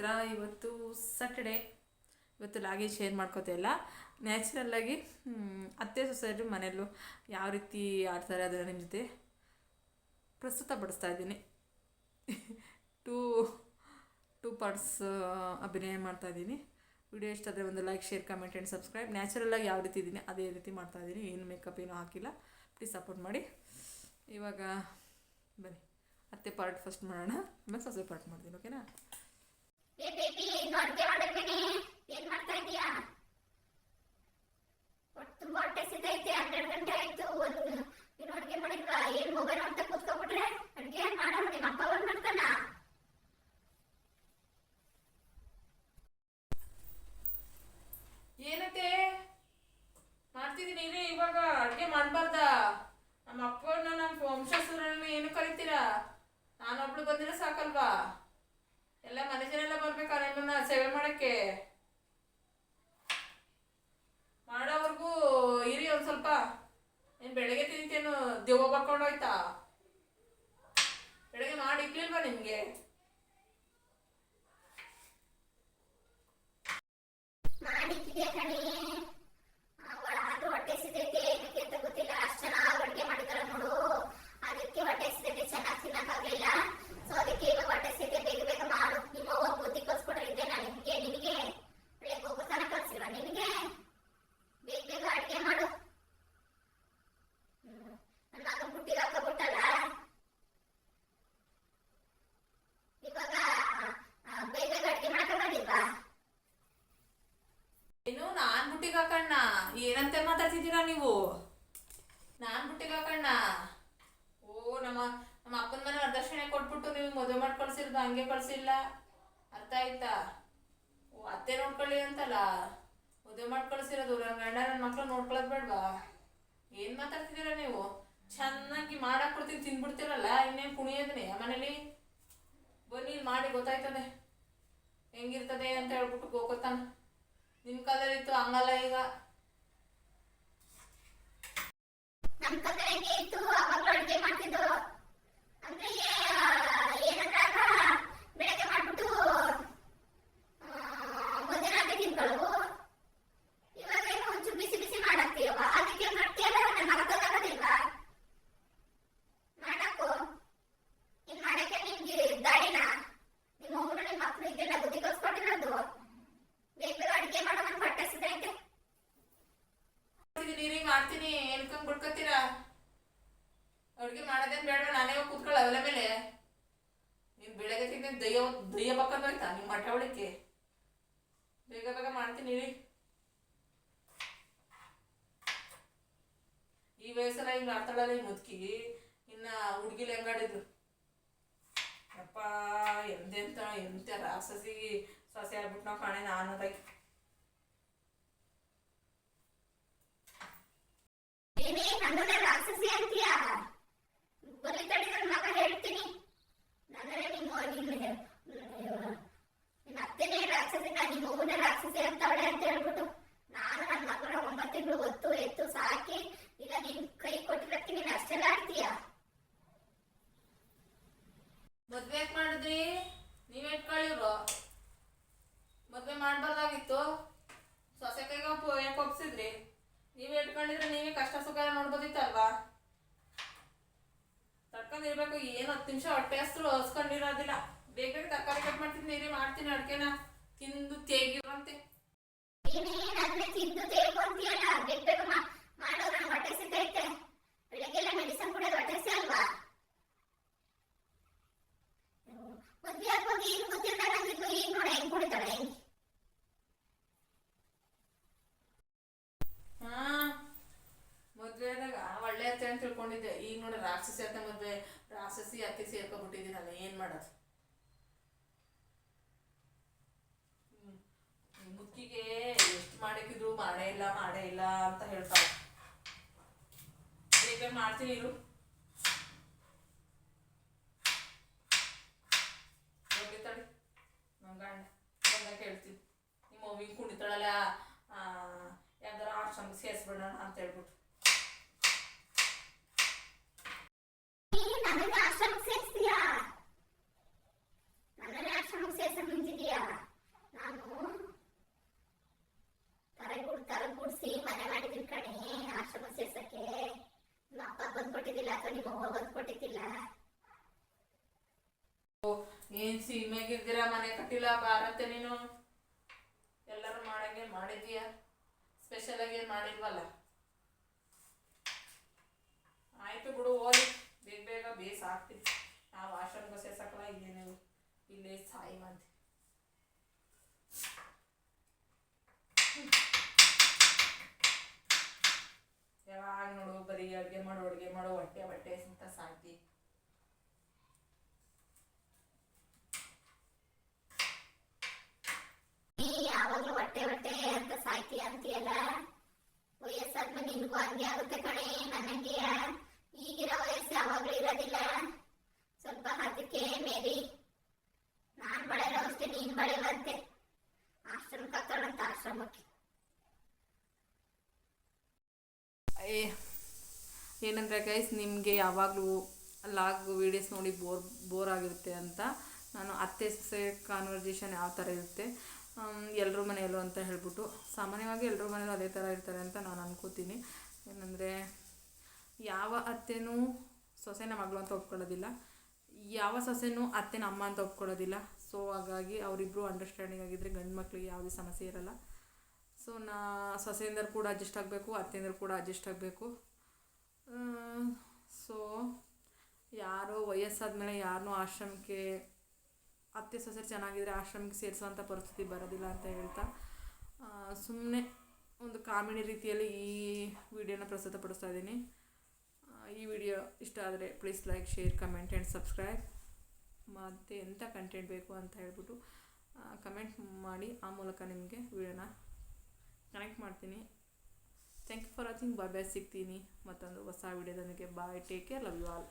ಸ್ನೇಹಿತರ, ಇವತ್ತು ಸಾಟರ್ಡೇ ಇವತ್ತು ಲಾಗಿ ಶೇರ್ ಮಾಡ್ಕೋತಿಲ್ಲ ನ್ಯಾಚುರಲ್ಲಾಗಿ ಅತ್ತೆ ಸೊಸೈಟಿ ಮನೆಯಲ್ಲೂ ಯಾವ ರೀತಿ ಆಡ್ತಾರೆ ಅದನ್ನು ನಿಮ್ಮ ಜೊತೆ ಪ್ರಸ್ತುತ ಪಡಿಸ್ತಾ ಇದ್ದೀನಿ. ಟೂ ಟೂ ಪಾರ್ಟ್ಸ್ ಅಭಿನಯ ಮಾಡ್ತಾ ಇದ್ದೀನಿ. ವಿಡಿಯೋ ಇಷ್ಟ ಒಂದು like share comment and subscribe ನ್ಯಾಚುರಲ್ಲಾಗಿ ಯಾವ ರೀತಿ ಇದ್ದೀನಿ, ಅದೇ ರೀತಿ ಮಾಡ್ತಾ ಇದ್ದೀನಿ. ಏನು ಮೇಕಪ್ ಏನೂ ಹಾಕಿಲ್ಲ. ಪ್ಲೀಸ್ ಸಪೋರ್ಟ್ ಮಾಡಿ. ಇವಾಗ ಬನ್ನಿ. ಅತ್ತೆ ಪಾರ್ಟ್ ಫಸ್ಟ್ ಮಾಡೋಣ. ಆಮೇಲೆ ಸೊಸೆ ಪಾರ್ಟ್ ಮಾಡ್ತೀನಿ ಓಕೆನಾ ಏ ಬೇಬಿ ಇನ್ನು ಅಡ್ಗೆ ಮಾಡಿರ್ತೀನಿ ಏನ್ ಮಾಡ್ತಾ ಇದೀಯಾ ಹೊಟ್ಟೆ ತುಂಬಾ ಹೊಟ್ಟೆ ಸಿದ್ದೈತೆ ಹನ್ನೆರಡು ಗಂಟೆ ಆಯ್ತು ಒಂದು ಇನ್ನು ಅಡ್ಗೆ ಮಾಡಿಲ್ವಾ ಏನ್ ಮೊಬೈಲ್ ಅಂತ ಕೂತ್ಕೊಂಡ್ಬಿಟ್ರೆ ಅಡ್ಗೆ ಏನ್ ಮಾಡೋಣ ನಿಮ್ಮ ಅಪ್ಪ ಬಂದ್ ಮಾಡ್ತಾನ ಏನತ್ತೆ ಮಾಡ್ತಿದ್ದೀನಿ ಇರಿ ಇವಾಗ ಅಡುಗೆ ಮಾಡಬಾರ್ದ ನಮ್ಮ ಅಪ್ಪನ ನಮ್ಮ ವಂಶಸ್ಥರನ್ನ ಏನು ಕರಿತೀರಾ ನಾನೊಬ್ಳು ಬಂದಿರೋ ಸಾಕಲ್ವಾ? ಎಲ್ಲ ಮನೆ ಜನ ಎಲ್ಲ ಬರ್ಬೇಕಾ ನಿಮ್ಮನ್ನ ಸೇವೆ ಮಾಡಕ್ಕೆ. ಮಾಡೋವರೆಗೂ ಇರಿ ಒಂದು ಸ್ವಲ್ಪ. ನೀನ್ ಬೆಳಗ್ಗೆ ತಿಂತೇನು ದೆವ್ವ ಬರ್ಕೊಂಡೋಯ್ತಾ? ಬೆಳಗ್ಗೆ ಮಾಡಿ ಇಕ್ಲಿಲ್ವಾ ನಿಮಗೆ ಮಾಡಿದ್ದೆ ಕಣಿ ಅವಳಾದ್ರೂ ಹೊಟ್ಟೆ ಸಿದ್ದೈತೆ ಏನಕ್ಕೆ ಅಂತ ಗೊತ್ತಿಲ್ಲ ಅಷ್ಟು ಚೆನ್ನಾಗಿ ಅಡ್ಗೆ ಮಾಡಿದಾರೆ ನೋಡು ಅದಕ್ಕೆ ಹೊಟ್ಟೆ ಸಿದ್ದೈತೆ ಚೆನ್ನಾಗಿ ತಿನ್ನಕ್ಕಾಗಲಿಲ್ಲ ಸೊ ಅದಕ್ಕೆ ಇವಾಗ ಹೊಟ್ಟೆ ಸಿದ್ದೆ ಬೇಗ ಬೇಗ ಮಾಡು ನಿಮ್ಮ ಅವ್ವ ಬುದ್ಧಿ ಕಲ್ಸ್ಕೊಟ್ಟಿದ್ದೆ ನಾನು ನಿನಗೆ ನಿನಗೆ ಬೆಳಗ್ಗೆ ಹೋಗೋ ತನಕ ಕಲ್ಸಿಲ್ವಾ ನಿನಗೆ ಬೇಗ ಬೇಗ ಅಡ್ಗೆ ಮಾಡು ಹ್ಮ್. ನನ್ನ ಮಗ ಬುಟ್ಟಿಗೆ ಹಾಕಬಿಟ್ಟಲ್ಲ ಇವಾಗ ಆ, ಬೇಗ ಬೇಗ ಅಡ್ಗೆ ಮಾಡಕ್ಕಾಗಲಿಲ್ವಾ ಏನು ನಾನ್ ಬುಟ್ಟಿಗೆ ಹಾಕಣ್ಣ ಏನಂತೆ ಮಾತಾಡ್ತಿದ್ದೀರಾ ನೀವು ನಾನ್ ಬುಟ್ಟಿಗೆ ಹಾಕಣ್ಣ ಓ ನಮ್ಮ ನಮ್ಮ ಅಪ್ಪನ ಮನೆ ವರದಕ್ಷಿಣೆ ಕೊಟ್ಬಿಟ್ಟು ನೀವು ಮದುವೆ ಮಾಡಿ ಕಳ್ಸಿರೋದು ಹಂಗೆ ಕಳ್ಸಿಲ್ಲ ಓ, ಅತ್ತೆ ನೋಡ್ಕೊಳ್ಳಿ ಅಂತಲ್ಲ? ಮದುವೆ ಮಾಡಿ ನನ್ನ ಗಂಡ ನನ್ನ ಮಕ್ಳು ನೋಡ್ಕೊಳ್ಳೋದು ಬೇಡವಾ? ಏನು ಮಾತಾಡ್ತಿದ್ದೀರಾ ನೀವು? ಚೆನ್ನಾಗಿ ಮಾಡಕ್ ಕೊಡ್ತೀನಿ, ತಿನ್ಬಿಡ್ತೀರಲ್ಲ, ಇನ್ನೇನು ಕುಣಿಯೋದನೆ ಮನೇಲಿ? ಬನ್ನಿ ಮಾಡಿ, ಗೊತ್ತಾಯ್ತದೆ. ಹೆಂಗಿರ್ತದೆ ಅಂತ ಹೇಳ್ಬಿಟ್ಟು ಗೋಕೊತಾನ ನಿಮ್ಮ ಕಾಲದಲ್ಲಿ ಇತ್ತು ಹಂಗಲ್ಲ ಈಗ. ಇತ್ತು? ಅಡ್ಗೆ ಮಾಡ್ತಿದ್ದು? ಅಂದ್ರೆ ಏನಂದಾಗ ಬೆಳಗ್ಗೆ ಮಾಡ್ಬಿಟ್ಟು ಆ, ಮಧ್ಯಾಹ್ನ ತಿನ್ಕೊಳ್ಳು ಇವಾಗ ಏನೋ ಒಂಚೂರು ಬಿಸಿ ಬಿಸಿ ಮಾಡಾಕ್ತೀಯವ ಅದಕ್ಕೆ ಮಾಡ್ತೀಯಲ್ಲ ನನ್ನ ಮಗ ಗೊತ್ತಾಗೋದಿಲ್ವಾ ಮಾಡಾಕು ಇನ್ ಮಾಡಕ್ಕೆ ನಿಮ್ಗೆ ದಾರಿನ ನಿಮ್ಮ ಒಬ್ಬರು ನಿಮ್ಮ ಮಕ್ಕಳು ಇದೆಲ್ಲ ಬುದ್ಧಿ ಕಲ್ಸ್ಕೊಟ್ಟಿರೋದು ಬೇಗ ಬೇಗ ಅಡ್ಗೆ ಮಾಡೋ ನನ್ಗೆ ಹೊಟ್ಟೆ ಸಿದ್ದೈತೆ ನೀರಿ ಮಾಡ್ತೀನಿ. ಏನ್ಕಂಗ್ ಬಿಡ್ಕೊತೀರಾ ಅಡ್ಗೆ ಮಾಡೋದೇನ್ ಬೇಡ ನಾನೇ ಹೋಗಿ ಕೂತ್ಕೊಳ್ಳ ಅವಲ ಮೇಲೆ. ನೀನ್ ಬೆಳಗ್ಗೆ ತಿಂದ ದಯ್ಯ ದಯ್ಯ ಬಕ್ಕಂದು ಹೋಯ್ತಾ? ನಿಮ್ ಮಠ ಒಳಕ್ಕೆ ಬೇಗ ಬೇಗ ಮಾಡ್ತೀನಿ ಇರಿ ಈ ವಯಸ್ಸಲ್ಲ ಹಿಂಗ್ ಆಡ್ತಾಳಲ್ಲ ಈ ಮುದುಕಿ. ಇನ್ನ ಹುಡ್ಗಿಲ್ ಹೆಂಗಾಡಿದ್ರು ಅಪ್ಪ ಎಂದೆಂತ ಎಂತ ರಾಕ್ಷಸಿ ಸೊಸೆ ಆಗ್ಬಿಟ್ಟು ನಾವು ಕಾಣೆ ನಾನು ಅದಕ್ಕೆ ಏನೇ ನನ್ನನ್ನ ರಾಕ್ಷಸಿ ಅಂತೀಯ? ಬರೀ ತಡಿ ನನ್ನ ಮಗ ಹೇಳ್ತೀನಿ ನನ್ನನ್ನೇ ನಿಮ್ಮ ನಿನ್ನ ಅತ್ತೆನೇ ರಾಕ್ಷಸಿ ನಾನು ನಿಮ್ಮ ಮಗುನ ರಾಕ್ಷಸಿ ಅಂತಾಳೆ ಅಂತ ಹೇಳ್ಬಿಟ್ಟು ನಾನು ನನ್ನ ಮಗನ ಒಂಬತ್ತು ತಿಂಗಳು ಹೊತ್ತು ಎತ್ತು ಸಾಕಿ, ಈಗ ನಿನ್ ಕೈ ಕೊಟ್ಟಿರಕ್ಕೆ ನೀನು ಅಷ್ಟೆಲ್ಲ ಆಡ್ತೀಯ ಮದ್ವೆ ಮಾಡಿದ್ರಿ ಹಸ್ರು ಹಸ್ಕೊಂಡಿರೋದಿಲ್ಲ. ಬೇಗ ತರಕಾರಿ ಕಟ್ ಮಾಡ್ತೀನಿ ನೀರೇ ಮಾಡ್ತೀನಿ ಅಡ್ಕೆನ. ತಿಂದು ತೇಗಿರುವಂತೆ. ಏನೇ ಹೆಂಗ್ ಮಾಡೋ ನನ್ನ ಹೊಟ್ಟೆ ಸಿದ್ದೈತೆ ಬೆಳಗ್ಗೆಲ್ಲ ಮೆಡಿಸನ್ ಕುಡಿಯೋದು ಹೊಟ್ಟೆ ಸಿ ಅಲ್ವಾ ಮದ್ವೆ ಆಗೋಗಿ ಏನು ಗೊತ್ತಿಲ್ಲ ನಂಗಿದ್ದು ಈಗ ನೋಡಿ ಹೆಂಗ್ ಕುಡಿತಾಳೆ ಹೆಂಗ್ ಹಾ ಮದ್ವೆ ಆದಾಗ ಒಳ್ಳೆ ಅತ್ತೆ ಅಂತ ತಿಳ್ಕೊಂಡಿದ್ದೆ ಈಗ ಅತ್ತೆ ಮದ್ವೆ ರಾಕ್ಷಸಿ ಅತ್ತೆ ಸೇರ್ಕೊಬಿಟ್ಟಿದ್ದೀನಲ್ಲ ಏನ್ ಮಾಡೋದು? ಮುಕ್ಕಿಗೆ ಎಷ್ಟು ಮಾಡಿಕಿದ್ರು ಮಾಡೇ ಇಲ್ಲ ಮಾಡೇ ಇಲ್ಲ ಅಂತ ಹೇಳ್ತಾಳೆ. ಬೇಗ ಮಾಡ್ತೀನಿ ಇರು. ತಡಿ ನಮ್ಮ ಗಂಡ ಗಂಡ ಕೇಳ್ತೀನಿ. ನಿಮ್ಮ ಅವ್ವಿಗೆ ಕುಣಿತಾಳಲ್ಲ ಯಾವ್ದಾರ ಆಶ್ರಮ ಸೇರಿಸ್ಬಿಡೋಣ ಅಂತ ಹೇಳ್ಬಿಟ್ಟು ನನಗೆ ಆಶ್ರಮಕ್ಕೆ ಸೇರಿಸ್ತೀಯಾ ನನ್ನನ್ನೇ ಆಶ್ರಮಕ್ಕೆ ಸೇರ್ಸಕ್ ನಿಂತಿದ್ಯಾ ಬಂದ್ಕೊಟ್ಟಿದ್ದಿಲ್ಲ ಅಥವಾ ನಿಮ್ಮ ಅವ್ವ ಬಂದ್ಕೊಟ್ಟಿದ್ದಿಲ್ಲ ಏನ್ ಸೀಮೆಗಿದ್ದೀರ ಮನೆ ಕಟ್ಟಿಲ್ಲ ಬಾರತ್ತೆ ನೀನು. ಎಲ್ಲರೂ ಮಾಡಂಗೆ ಮಾಡಿದ್ಯಾ ಸ್ಪೆಷಲ್ ಆಗಿ ಏನ್ ಮಾಡಿಲ್ವಲ್ಲ? ಆಯ್ತು ಬಿಡು, ಓದಿ. ಬೇಗ ಬೇಗ ಬೇಸ್ ಹಾಕ್ತೀನಿ ನಾವು ವಾಶನ್ಗೆ ಸಕಲ ಇದೇನೇ ಇಲ್ಲೇ ಸಾಯಿ ಮಂದಿ ಯಾವಾಗ ನೋಡು ಬರೀ ಅಡುಗೆ ಮಾಡು ಅಡುಗೆ ಮಾಡೋ ಹೊಟ್ಟೆ ಹೊಟ್ಟೆ ಅಂತ ಸಾಕಿ ನೀ ಯಾವಾಗ್ಲೂ ಹೊಟ್ಟೆ ಹೊಟ್ಟೆ ಅಂತ ಸಾಕಿ ಅಂತೀಯಲ್ಲ? ವಯಸ್ಸಾದ್ಮೇಲೆ ನಿನ್ಗೂ ಹಂಗೆ ಆಗುತ್ತೆ ಕಣೆ ನನಗೆ ಈಗಿರೋ ವಯಸ್ಸು ಯಾವಾಗಲೂ ಇರೋದಿಲ್ಲ. ಸ್ವಲ್ಪ ಅದಕ್ಕೆ ಮೇರಿ ನಾನ್ ಬಳೆಯಲ್ಲ ಅಷ್ಟೇ ನೀನ್ ಬಳೆಯಲ್ಲಂತೆ ಆಶ್ರಮಕ್ಕೆ ಹಾಕೋಣಂತ ಆಶ್ರಮಕ್ಕೆ. ಏ ಏನಂದರೆ ಗೈಸ್ ನಿಮಗೆ ಯಾವಾಗಲೂ ಲಾಗ್ ವೀಡಿಯೋಸ್ ನೋಡಿ ಬೋರ್ ಬೋರ್ ಆಗಿರುತ್ತೆ ಅಂತ ನಾನು ಅತ್ತೆ, ಸೊಸೆ ಕಾನ್ವರ್ಜೇಷನ್ ಯಾವ ಥರ ಇರುತ್ತೆ ಎಲ್ಲರೂ ಮನೆಯಲ್ಲೂ ಅಂತ ಹೇಳ್ಬಿಟ್ಟು, ಸಾಮಾನ್ಯವಾಗಿ ಎಲ್ಲರೂ ಮನೆಯಲ್ಲೂ ಅದೇ ಥರ ಇರ್ತಾರೆ ಅಂತ ನಾನು ಅನ್ಕೋತೀನಿ. ಏನಂದರೆ ಯಾವ ಅತ್ತೆನೂ ಸೊಸೆನ ಮಗಳು ಅಂತ ಒಪ್ಕೊಳ್ಳೋದಿಲ್ಲ, ಯಾವ ಸೊಸೆನೂ ಅತ್ತೆನ ಅಮ್ಮ ಅಂತ ಒಪ್ಕೊಳ್ಳೋದಿಲ್ಲ. ಸೊ ಹಾಗಾಗಿ ಅವರಿಬ್ಬರು ಅಂಡರ್ಸ್ಟ್ಯಾಂಡಿಂಗ್ ಆಗಿದ್ದರೆ ಗಂಡು ಮಕ್ಕಳಿಗೆ ಯಾವುದೇ ಸಮಸ್ಯೆ ಇರಲ್ಲ. ಸೊ ನಾ ಸೊಸೆಯಿಂದ ಕೂಡ ಅಡ್ಜಸ್ಟ್ ಆಗಬೇಕು ಅತ್ತೆಯಿಂದ ಕೂಡ ಅಡ್ಜಸ್ಟ್ ಆಗಬೇಕು. ಸೊ, ಯಾರೋ ವಯಸ್ಸಾದ್ಮೇಲೆ ಯಾರನ್ನೂ ಆಶ್ರಮಕ್ಕೆ ಅತ್ತೆ ಸೊಸೆ ಚೆನ್ನಾಗಿದ್ದರೆ ಆಶ್ರಮಕ್ಕೆ ಸೇರಿಸುವಂಥ ಪರಿಸ್ಥಿತಿ ಬರೋದಿಲ್ಲ ಅಂತ ಹೇಳ್ತಾ ಸುಮ್ಮನೆ ಒಂದು ಕಾಮಿಡಿ ರೀತಿಯಲ್ಲಿ ಈ ವಿಡಿಯೋನ ಪ್ರಸ್ತುತಪಡಿಸ್ತಾ ಇದ್ದೀನಿ. ಈ ವಿಡಿಯೋ ಇಷ್ಟ ಆದರೆ please like share comment and subscribe ಮತ್ತು ಎಂಥ ಕಂಟೆಂಟ್ ಬೇಕು ಅಂತ ಹೇಳ್ಬಿಟ್ಟು ಕಮೆಂಟ್ ಮಾಡಿ, ಆ ಮೂಲಕ ನಿಮಗೆ ವಿಡಿಯೋನ ಕನೆಕ್ಟ್ ಮಾಡ್ತೀನಿ. Thank you for watching bye bye ಸಿಗ್ತೀನಿ ಮತ್ತೊಂದು ಹೊಸ ವಿಡಿಯೋದೊಂದಿಗೆ bye take care love you all